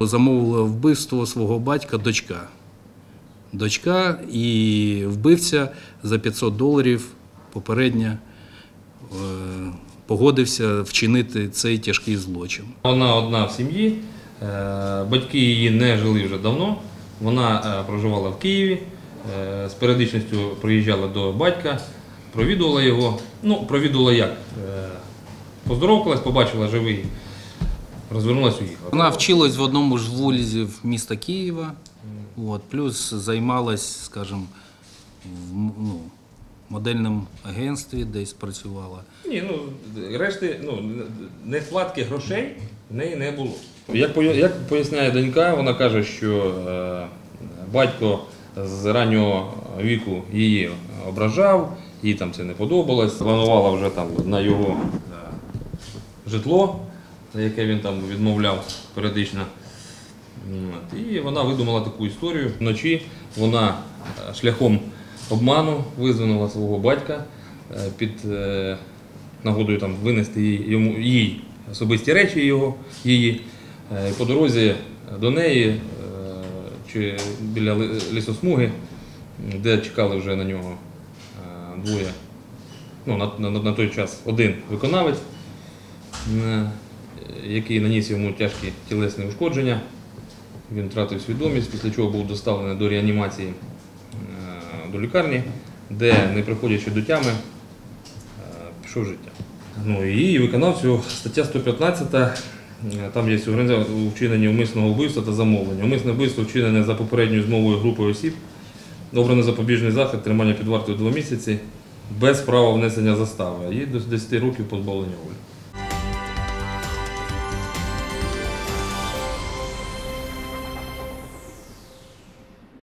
Замовила вбивство свого батька дочка. Дочка і вбивця за 500 доларів попередньо е, погодився вчинити цей тяжкий злочин. Вона одна в сім'ї, е, батьки її не жили вже давно. Вона е, проживала в Києві, з періодичністю приїжджала до батька, провідувала його. Ну, провідувала як? Поздоровкалась, побачила живий, розвернулась, уїхала. Вона вчилась в одному ж з вузів міста Києва, от, плюс займалась, скажімо, в ну, модельному агентстві, десь працювала. Ні, ну решти, ну нехватки грошей в неї не було. Як, як поясняє донька, вона каже, що е, батько з раннього віку її ображав, їй там це не подобалось. Планувала вже там на його е, житло, яке він там відмовляв періодично. І вона видумала таку історію. Вночі вона е, шляхом обману визвонила свого батька е, під е, нагодою там винести їй, йому, їй особисті речі його, її. По дорозі до неї чи біля лісосмуги, де чекали вже на нього двоє, ну, на, на, на той час один виконавець, який наніс йому тяжкі тілесні ушкодження. Він втратив свідомість, після чого був доставлений до реанімації е, до лікарні, де, не приходячи до тями, е, пішов життя. Ну і виконавцю стаття 115, е, там є організація у вчиненні умисного вбивства та замовлення. Умисне вбивство вчинене за попередньою змовою групою осіб, обрано запобіжний захід, тримання під вартою 2 місяці, без права внесення застави, і до 10 років позбавлення волі.